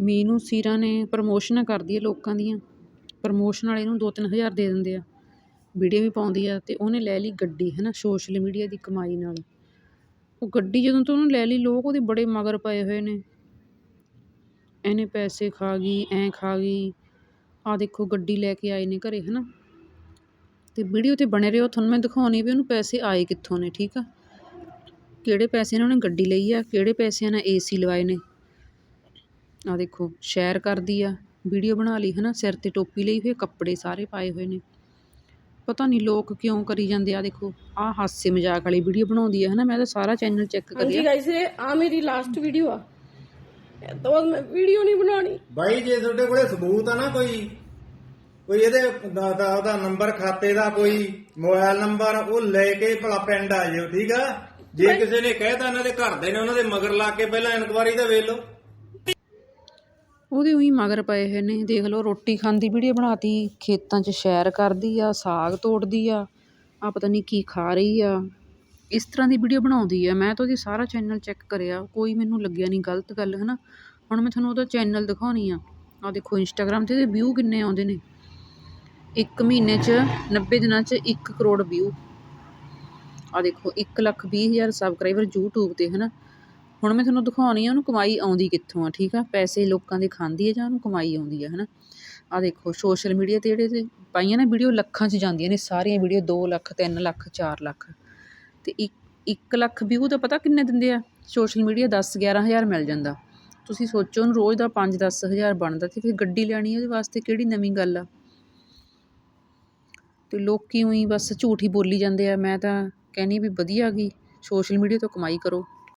ਮੀਨੂ ਸੀਰਾ ਨੇ ਪ੍ਰਮੋਸ਼ਨਾਂ ਕਰਦੀ ਹੈ ਲੋਕਾਂ ਦੀਆਂ। ਪ੍ਰਮੋਸ਼ਨ ਵਾਲੇ ਨੂੰ ਦੋ ਤਿੰਨ ਹਜ਼ਾਰ ਦੇ ਦਿੰਦੇ ਆ। ਵੀਡੀਓ ਵੀ ਪਾਉਂਦੀ ਆ ਅਤੇ ਉਹਨੇ ਲੈ ਲਈ ਗੱਡੀ ਹੈ ਨਾ ਸੋਸ਼ਲ ਮੀਡੀਆ ਦੀ ਕਮਾਈ ਨਾਲ। ਉਹ ਗੱਡੀ ਜਦੋਂ ਤੋਂ ਉਹਨੇ ਲੈ ਲਈ, ਲੋਕ ਉਹਦੇ ਬੜੇ ਮਗਰ ਪਏ ਹੋਏ ਨੇ। ਇਹਨੇ ਪੈਸੇ ਖਾ ਗਈ, ਐਂ ਖਾ ਗਈ। ਆਹ ਦੇਖੋ, ਗੱਡੀ ਲੈ ਕੇ ਆਏ ਨੇ ਘਰੇ ਹੈ ਨਾ ਅਤੇ ਵੀਡੀਓ 'ਤੇ ਬਣੇ ਰਹੋ, ਤੁਹਾਨੂੰ ਮੈਂ ਦਿਖਾਉਣੀ ਵੀ ਉਹਨੂੰ ਪੈਸੇ ਆਏ ਕਿੱਥੋਂ ਨੇ, ਠੀਕ ਆ? ਕਿਹੜੇ ਪੈਸੇ ਨਾਲ ਉਹਨੇ ਗੱਡੀ ਲਈ ਆ, ਕਿਹੜੇ ਪੈਸਿਆਂ ਨਾਲ ਏ ਸੀ ਲਵਾਏ ਨੇ? ਆਹ ਦੇਖੋ ਸ਼ੇਅਰ ਕਰਦੀ ਆ ਵੀਡੀਓ ਬਣਾ ਲਈ ਹੈ ਨਾ ਸਿਰ 'ਤੇ ਟੋਪੀ ਲਈ ਹੋਈ ਕੱਪੜੇ ਸਾਰੇ ਪਾਏ ਹੋਏ ਨੇ। ਪਤਾ ਨਹੀਂ ਲੋਕ ਕਿਉਂ ਕਰੀ ਜਾਂਦੇ ਆ ਦੇਖੋ ਆਹ ਹਾਸੇ ਮਜ਼ਾਕ ਵਾਲੀ ਵੀਡੀਓ ਬਣਾਉਂਦੀ ਆ ਹੈ ਨਾ ਮੈਂ ਤਾਂ ਸਾਰਾ ਚੈਨਲ ਚੈੱਕ ਹਾਂਜੀ ਕਰਿਆ ਗਾਇਸ ਇਹ ਆ ਮੇਰੀ ਲਾਸਟ ਵੀਡੀਓ ਆ। ਤੋਂ ਮੈਂ ਵੀਡੀਓ ਨਹੀਂ ਬਣਾਉਣੀ। ਬਾਈ ਜੇ ਤੁਹਾਡੇ ਕੋਲੇ ਸਬੂਤ ਆ ਨਾ ਕੋਈ ਕੋਈ ਇਹਦੇ ਦਾ ਦਾ- ਉਹਦਾ ਨੰਬਰ ਖਾਤੇ ਦਾ ਕੋਈ ਮੋਬਾਈਲ ਨੰਬਰ ਉਹ ਲੈ ਕੇ ਭਲਾ ਪਿੰਡ ਆ ਜਿਓ ਠੀਕ ਆ? ਜੇ ਕਿਸੇ ਨੇ ਕਹਿਤਾ ਇਹਨਾਂ ਦੇ ਘਰ ਦੇ ਨੇ ਉਹਨਾਂ ਦੇ ਮਗਰ ਲਾ ਕੇ ਪਹਿਲਾਂ ਇਨਕੁਆਰੀ ਤਾਂ ਵੇਖ ਲਓ। ਉਹਦੇ ਉਹੀ ਮਗਰ ਪਏ ਹੋਏ ਨੇ। ਦੇਖ ਲਓ, ਰੋਟੀ ਖਾਂਦੀ ਵੀਡੀਓ ਬਣਾਤੀ, ਖੇਤਾਂ 'ਚ ਸੈਰ ਕਰਦੀ ਆ, ਸਾਗ ਤੋੜਦੀ ਆ ਆ ਪਤਾ ਨਹੀਂ ਕੀ ਖਾ ਰਹੀ ਆ। ਇਸ ਤਰ੍ਹਾਂ ਦੀ ਵੀਡੀਓ ਬਣਾਉਂਦੀ ਆ। ਮੈਂ ਤਾਂ ਉਹਦੀ ਸਾਰਾ ਚੈਨਲ ਚੈੱਕ ਕਰਿਆ, ਕੋਈ ਮੈਨੂੰ ਲੱਗਿਆ ਨਹੀਂ ਗਲਤ ਗੱਲ ਹੈ ਨਾ ਹੁਣ ਮੈਂ ਤੁਹਾਨੂੰ ਉਹਦਾ ਚੈਨਲ ਦਿਖਾਉਣੀ ਆ। ਆ ਦੇਖੋ ਇੰਸਟਾਗ੍ਰਾਮ 'ਤੇ ਇਹਦੇ ਵਿਊ ਕਿੰਨੇ ਆਉਂਦੇ ਨੇ। ਇੱਕ ਮਹੀਨੇ 'ਚ 90 ਦਿਨਾਂ 'ਚ 1 ਕਰੋੜ ਵਿਊ ਆ ਦੇਖੋ 1 ਲੱਖ ਵੀਹ ਹਜ਼ਾਰ ਸਬਸਕ੍ਰਾਈਬਰ YouTube ਤੇ ਹੈ ਨਾ ਹੁਣ ਮੈਂ ਤੁਹਾਨੂੰ ਦਿਖਾਉਣੀ ਆ, ਉਹਨੂੰ ਕਮਾਈ ਆਉਂਦੀ ਕਿੱਥੋਂ ਆ, ਠੀਕ ਆ? ਪੈਸੇ ਲੋਕਾਂ ਦੇ ਖਾਂਦੀ ਹੈ ਜਾਂ ਉਹਨੂੰ ਕਮਾਈ ਆਉਂਦੀ ਆ ਹੈ ਨਾ ਆ ਦੇਖੋ ਸੋਸ਼ਲ ਮੀਡੀਆ ਤੇ ਜਿਹੜੇ ਤੇ ਪਾਈਆਂ ਨਾ ਵੀਡੀਓ ਲੱਖਾਂ 'ਚ ਜਾਂਦੀਆਂ ਨੇ, ਸਾਰੀਆਂ ਵੀਡੀਓ 2 ਲੱਖ 3 ਲੱਖ 4 ਲੱਖ। ਤੇ 1 ਲੱਖ ਵਿਊ ਦਾ ਪਤਾ ਕਿੰਨੇ ਦਿੰਦੇ ਆ? ਸੋਸ਼ਲ ਮੀਡੀਆ 10 11 ਹਜ਼ਾਰ ਮਿਲ ਜਾਂਦਾ। ਤੁਸੀਂ ਸੋਚੋ, ਉਹਨੂੰ ਰੋਜ਼ ਦਾ 5 10 ਹਜ਼ਾਰ ਬਣਦਾ ਤੇ ਫਿਰ ਗੱਡੀ ਲੈਣੀ ਉਹਦੇ ਵਾਸਤੇ ਕਿਹੜੀ ਨਵੀਂ ਗੱਲ ਆ? ਤੇ ਲੋਕੀ ਉਹੀ ਬਸ ਝੂਠ ਹੀ ਬੋਲੀ ਜਾਂਦੇ ਆ, ਮੈਂ ਤਾਂ ਕਹਿੰਦੀ ਵੀ ਵਧੀਆ ਗਈ ਸੋਸ਼ਲ ਮੀਡੀਆ ਤੋਂ ਕਮਾਈ ਕਰੋ।